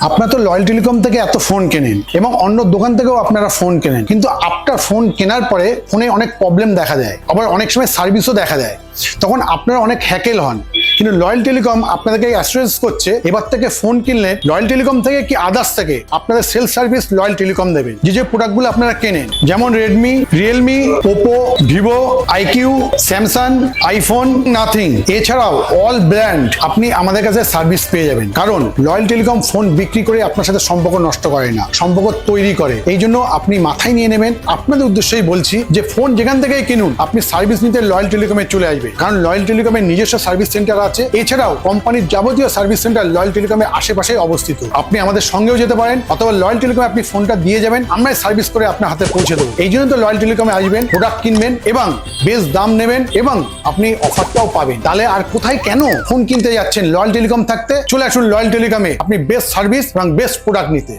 আপনারা তো loyal telecom থেকে এত ফোন কেনেন এবং অন্য দোকান থেকেও আপনারা ফোন কেনেন। কিন্তু আপনার ফোন কেনার পরে ফোনে অনেক প্রবলেম দেখা দেয়। আবার অনেক সময় সার্ভিসও দেখা দেয়। তখন আপনারা অনেক হ্যাকেল হন। কিন্তু লয়াল টেলিকম আপনাদেরকে অ্যাসুরেন্স করছে, এবার থেকে ফোন কিনলে লয়াল টেলিকম থেকে কি আদার্স থেকে আপনাদের সেলস সার্ভিস লয়াল টেলিকম দেবে। যে যে প্রোডাক্টগুলো আপনারা কেনেন, যেমন Redmi Realme Oppo Vivo iQOO Samsung iPhone Nothing এছাড়াও অল ব্র্যান্ড আপনি আমাদের কাছে সার্ভিস পেয়ে যাবেন। কারণ লয়াল টেলিকম ফোন বিক্রি করে আপনার সাথে সম্পর্ক নষ্ট করে না, সম্পর্ক তৈরি করে। এই জন্য আপনি মাথায় নিয়ে নেবেন। আপনাদের উদ্দেশ্যেই বলছি যে ফোন যেখান থেকেই কিনুন, আপনি সার্ভিস নিতে লয়াল টেলিকমে চলে আসবে। কারণ লয়াল টেলিকমের নিজস্ব সার্ভিস সেন্টার আছে। এছাড়াও কোম্পানির যাবতীয় সার্ভিস সেন্টার লয়াল টেলিকমের আশেপাশে অবস্থিত। আপনি আমাদের সঙ্গেও যেতে পারেন, অথবা লয়াল টেলিকমে আপনি ফোনটা দিয়ে যাবেন, আমরাই সার্ভিস করে আপনার হাতে পৌঁছে দেবো। এই জন্য তো লয়াল টেলিকমে আসবেন প্রোডাক্ট কিনবেন এবং বেশ দাম নেবেন এবং আপনি অফারটাও পাবেন। তাহলে আর কোথায় কেন ফোন কিনতে যাচ্ছেন লয়াল টেলিকম থাকতে? চলে আসুন লয়াল টেলিকমে। আপনি বেস্ট সার্ভিস এবং বেস্ট প্রোডাক্ট নিতে।